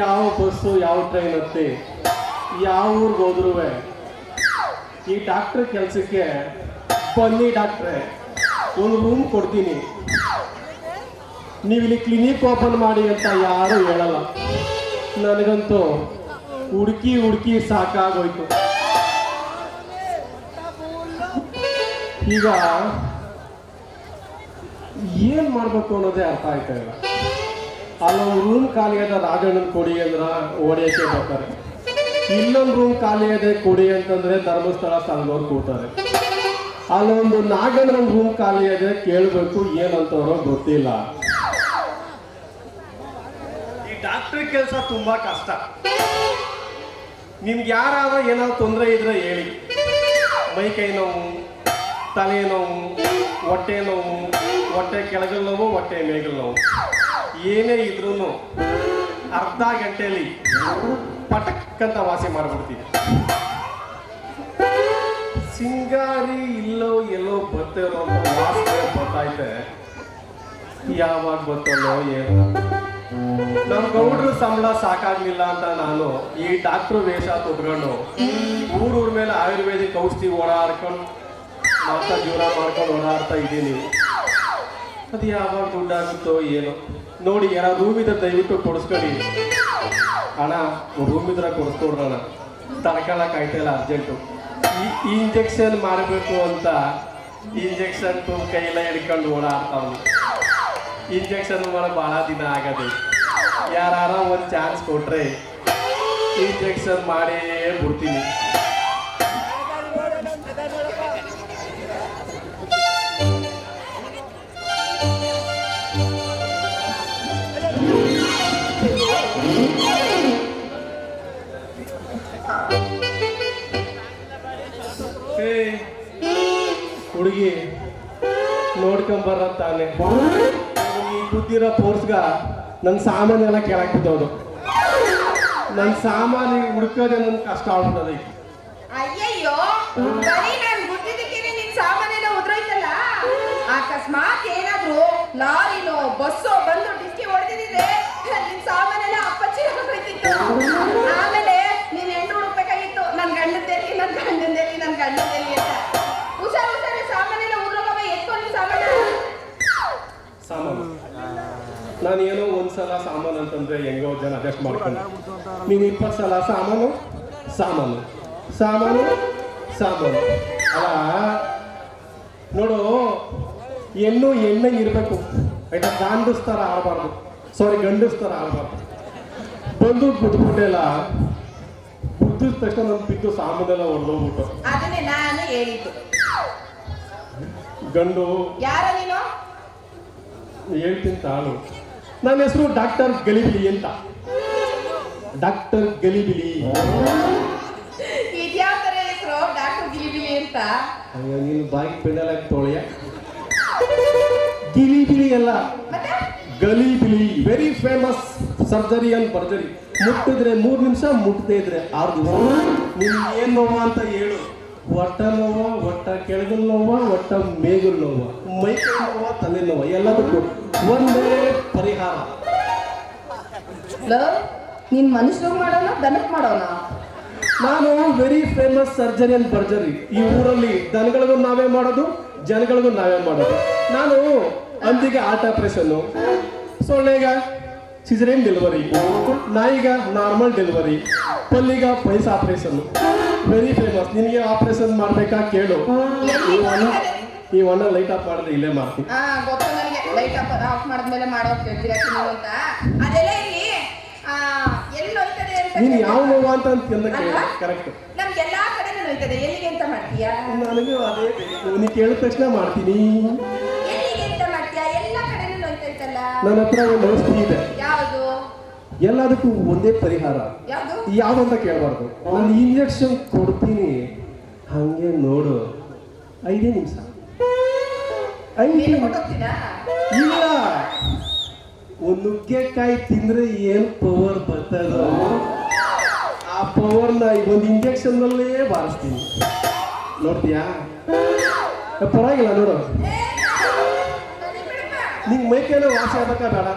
ಯಾವ ಬಸ್ಸು ಯಾವ ಟ್ರೈನ್ ಹತ್ತಿ ಯಾವ ಊರಿಗೆ ಹೋದ್ರೂ ಈ ಡಾಕ್ಟ್ರ್ ಕೆಲಸಕ್ಕೆ ಬನ್ನಿ ಡಾಕ್ಟ್ರೆ ಒಂದು ರೂಮ್ ಕೊಡ್ತೀನಿ. ನೀವು ಇಲ್ಲಿ ಕ್ಲಿನಿಕ್ ಓಪನ್ ಮಾಡಿ ಅಂತ ಯಾರು ಹೇಳಲ್ಲ. ನನಗಂತೂ ಹುಡುಕಿ ಹುಡುಕಿ ಸಾಕಾಗೋಯ್ತು. ಈಗ ಏನ್ ಮಾಡ್ಬೇಕು ಅನ್ನೋದೇ ಅರ್ಥ ಆಯ್ತಾ ಇಲ್ಲ? ಅಲ್ಲೊಂದು ರೂಮ್ ಖಾಲಿ ಅದ ರಾಜಣ್ಣನ ಕೊಡಿ ಅಂದ್ರ ಓಡಿಯಕ್ಕೆ ಬರ್ತಾರೆ. ಇಲ್ಲೊಂದು ರೂಮ್ ಖಾಲಿ ಅದೇ ಕೊಡಿ ಅಂತಂದ್ರೆ ಧರ್ಮಸ್ಥಳ ಸಂಘವ್ರು ಕೂತಾರೆ. ಅಲ್ಲೊಂದು ನಾಗಣ್ಣನ ರೂಮ್ ಖಾಲಿ ಅದೇ ಕೇಳಬೇಕು ಏನಂತವ್ರೋ ಗೊತ್ತಿಲ್ಲ. ಈ ಡಾಕ್ಟರ್ ಕೆಲಸ ತುಂಬಾ ಕಷ್ಟ. ನಿಮ್ಗೆ ಯಾರಾದ ಏನಾದ್ರು ತೊಂದರೆ ಇದ್ರೆ ಹೇಳಿ. ಮೈ ಕೈ ನೋವು, ತಲೆ ನೋವು, ಹೊಟ್ಟೆ ನೋವು, ಹೊಟ್ಟೆ ಕೆಳಗಲ್ ನೋವು, ಹೊಟ್ಟೆ ಮೇಗಲ್ ಏನೇ ಇದ್ರೂ ಅರ್ಧ ಗಂಟೆಯಲ್ಲಿ ಪಟಕ್ ಅಂತ ವಾಸಿ ಮಾಡಿಬಿಡ್ತೀನಿ ಸಿಂಗಾರಿ ಇಲ್ಲೋ ಎಲ್ಲೋ ಬರ್ತಿರೋ ಅಂತ ಗೊತ್ತೈತೆ ಯಾವಾಗ ಬರ್ತಲ್ಲೋ ಏನು. ನಮ್ಮ ಗೌಡ್ರ ಸಂಬಳ ಸಾಕಾಗ್ಲಿಲ್ಲ ಅಂತ ನಾನು ಈ ಡಾಕ್ಟ್ರು ವೇಷ ತೊಟ್ಕೊಂಡು ಊರೂರ್ ಮೇಲೆ ಆಯುರ್ವೇದಿಕ್ ಔಷಧಿ ಓಡಾಡ್ಕೊಂಡು ಮಾತಾ ಜೀವನ ಮಾಡ್ಕೊಂಡು ಓಡಾಡ್ತಾ ಇದ್ದೀನಿ. ಅದು ಯಾವಾಗ ದುಡ್ಡಾಗುತ್ತೋ ಏನೋ. ನೋಡಿ, ಯಾರ ರೂಮ್ ಇದ್ರೆ ದಯವಿಟ್ಟು ಕೊಡಿಸ್ಕೊಳ್ಳಿ. ಅಣ್ಣ ರೂಮ್ ಇದ್ರ ಕೊಡಿಸ್ಕೊಡ್ರಣ ತಡ್ಕೊಳಕ್ ಆಯ್ತಲ್ಲ ಅರ್ಜೆಂಟು ಈ ಇಂಜೆಕ್ಷನ್ ಮಾಡಬೇಕು ಅಂತ ಇಂಜೆಕ್ಷನ್ ಕೈಲ ಹಿಡ್ಕೊಂಡು ಓಡಾಡ್ತಾವನು. ಇಂಜೆಕ್ಷನ್ ಮಾಡೋ ಭಾಳ ದಿನ ಆಗದೆ. ಯಾರು ಒಂದು ಚಾನ್ಸ್ ಕೊಟ್ರೆ ಇಂಜೆಕ್ಷನ್ ಮಾಡೇ ಬಿಡ್ತೀನಿ. ಹುಡುಗಿ ನೋಡ್ಕೊಂಬರ ತಾನೆ ಈ ಬುದ್ಧಿರೋ ಫೋರ್ಸ್ಗ ನನ್ನ ಸಾಮಾನೆಲ್ಲ ಕೆಳಕ್ ಬಿದ್ದೋದು ನನ್ನ ಸಾಮಾನು ಹುಡ್ಕೋದೆ ನನ್ ಕಷ್ಟ ಆಗ್ತದೆ ಅಯ್ಯಯ್ಯೋ ನಾನು ಅಕಸ್ಮಾತ್ ಏನಾದ್ರು ಲಾರಿನೋ, ಬಸ್ಸೋ ಬಂದು ಸಾಮಾನು. ನಾನು ಏನೋ ಒಂದ್ಸಲ ಸಾಮಾನು ಅಂತಂದ್ರೆ ಹೆಂಗೋ ಜನ ಅಡ್ಜಸ್ಟ್ ಮಾಡ್ಕೊಂಡು. ನೀನು ಇಪ್ಪತ್ತು ಸಲ ಸಾಮಾನು ಸಾಮಾನು ಸಾಮಾನು ಸಾಮಾನು. ಅಲ್ಲ ನೋಡು ಹೆಣ್ಣು ಎಣ್ಣೆ ಇರಬೇಕು. ಆಯ್ತಾ? ಗಾಂಡಿಸ್ತಾರ ಆಡಬಾರ್ದು. ಸಾರಿ ಗಂಡಿಸ್ತಾರ ಆಡಬಾರ್ದು. ಬಂದು ಬಿಟ್ಬಿಟ್ಟೆಲ್ಲ ಬುದ್ಧಿದ ತಕ್ಷಣ ನನ್ನ ಬಿದ್ದು ಸಾಮಾನೆಲ್ಲ ಹೊಡೆದೋಗ್ಬಿಟ್ಟು ಗಂಡು. ಯಾರ ನೀನು? ಹೇಳ್ತೀನಿ ತಾನು ನನ್ನ ಹೆಸರು ಡಾಕ್ಟರ್ ಗಲಿಬಿಲಿ ಅಂತ. ಡಾಕ್ಟರ್ ಗಲಿಬಿಲಿ. ಇದ್ಯಾವ ತರ ಹೆಸರು? ಡಾಕ್ಟರ್ ಗಿಲಿಬಿಲಿ ಅಂತ? ಅಯ್ಯೋ ನೀನು ಬಾಯಿ ಪೆಂಡಲ್ ತೋಳಿಯ. ತೊಳೆಯ ಗಿಲಿಬಿಲಿ ಅಲ್ಲ. ಗಲಿಬಿಲಿ. ವೆರಿ ಫೇಮಸ್ ಸರ್ಜರಿ ಅಂಡ್ ಬರ್ಜರಿ ಮುಟ್ಟಿದ್ರೆ ಮೂರು ನಿಮಿಷ ಮುಟ್ಟದೇ ಇದ್ರೆ ಆರು ದಿವಸ. ನಿಮ್ಗೆ ಏನ್ ನೋವ ಅಂತ ಹೇಳು. ಒಟ್ಟ ನೋವ ಒಟ್ಟ ಕೆಳಗಲ್ ನೋವ ಒಟ್ಟ ಮೇಗಲ್ ನೋವ ಮೈ ನೋವ ತಲೆ ನೋವ ಎಲ್ಲದಕ್ಕೂ ಒಂದೇ ಪರಿಹಾರ. ನೀನ್ ಮನುಷ್ಯರಿಗೆ ಮಾಡೋಣ ದನಕ್ ಮಾಡೋಣ? ನಾನು ವೆರಿ ಫೇಮಸ್ ಸರ್ಜರಿ ಅಂಡ್ ಬರ್ಜರಿ ಈ ಊರಲ್ಲಿ ದನಗಳಿಗೂ ನಾವೇ ಮಾಡೋದು ಜನಗಳಿಗೂ ನಾವೇ ಮಾಡೋದು. ನಾನು ಅಂದಿಗೆ ಆರ್ಟ್ ಆಪರೇಷನ್ನು ಸೊಳ್ಳೆಗ ಸಿಜರೇನ್ ಡೆಲಿವರಿ ನಾಯಿಗ ನಾರ್ಮಲ್ ಡೆಲಿವರಿ ಪಲ್ಲಿಗ ಪೈಸ್ ಆಪರೇಷನ್ ವೆರಿ ಫೇಮಸ್ ನಿನಗೆ ಆಪರೇಷನ್ ಮಾಡ್ಬೇಕಾ ಕೇಳು. ಈ ಒಣ ಈ ಲೈಟ್ ಆಫ್ ಮಾಡಿದ್ರೆ ಇಲ್ಲೇ ಮಾಡ್ತೀನಿ. ಹಾ ಗೊತ್ತು ನನಗೆ. ಲೈಟ್ ಆಫ್ ಆಫ್ ಮಾಡಿದ್ಮೇಲೆ ಮಾಡೋ ಕೇಳ್ತೀರಾ ನೀವು ಅಂತ. ಅದೆಲ್ಲ ಇಲ್ಲಿ ಆ, ಎಲ್ಲಿ ಹೋಯ್ತದೆ ಅಂತ ನೀನು ಯಾವ ನೋವು ಅಂತ ಅಂತ? ಕರೆಕ್ಟ್ ನಮ್ಗೆ ಎಲ್ಲಾ ಕಡೆ ನೋಯ್ತದೆ. ಎಲ್ಲಿಗೆ ಅಂತ ಮಾಡ್ತೀಯಾ? ನನಗೆ ಅದೇ ಬೇಕು ನೀನು ಕೇಳಿದ ತಕ್ಷಣ ಮಾಡ್ತೀನಿ. ಎಲ್ಲಿಗೆ ಅಂತ ಮಾಡ್ತೀಯಾ? ಎಲ್ಲಾ ಕಡೆನೂ ನೋಯ್ತೈತಲ್ಲ. ನನ್ನ ಹತ್ರ ಒಂದು ಔಷಧಿ ಇದೆ. ಎಲ್ಲದಕ್ಕೂ ಒಂದೇ ಪರಿಹಾರ. ಯಾವುದು? ಯಾವ್ದಂತ ಕೇಳಬಾರ್ದು. ನಾನು ಇಂಜೆಕ್ಷನ್ ಕೊಡ್ತೀನಿ. ಹಂಗೆ ನೋಡು. ಐದೇ ನಿಮಿಷ. ಇಲ್ಲ. ಒಂದು ನುಗ್ಗೆಕಾಯಿ ತಿಂದ್ರೆ ಏನ್ ಪವರ್ ಬರ್ತದೋ? ಆ ಪವರ್ನ ಒಂದು ಇಂಜೆಕ್ಷನ್ ನಲ್ಲೇ ಬಾರಿಸ್ತೀನಿ. ನೋಡ್ತೀಯಾ? ಪರವಾಗಿಲ್ಲ ನೋಡು. ನಿಂಗೆ ಮೈಕೈನ ವಾಸ ಆಗ್ಬೇಕಾ ಬೇಡ.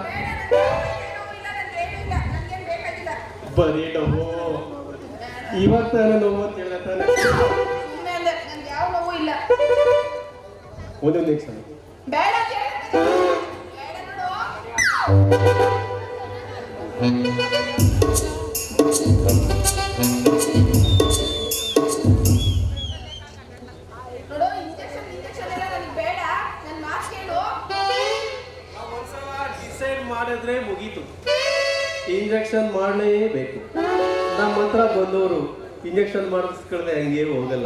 ಬರೀ ನೋವು ಇವತ್ತ ನೋವು ಅಂತ ಹೇಳತ್ತಾನೆ ಯಾವ ನೋವು ಇಲ್ಲ. ಒಂದೊಂದು ಬೇಡ ಮಾಡಿದ್ರೆ ಮುಗೀತು. ಇಂಜೆಕ್ಷನ್ ಮಾಡಲೇಬೇಕು. ನಮ್ಮ ಹತ್ರ ಬಂದವರು ಇಂಜೆಕ್ಷನ್ ಮಾಡಿಸ್ಕೊಳ್ಳದೆ ಹಂಗೆ ಹೋಗಲ್ಲ.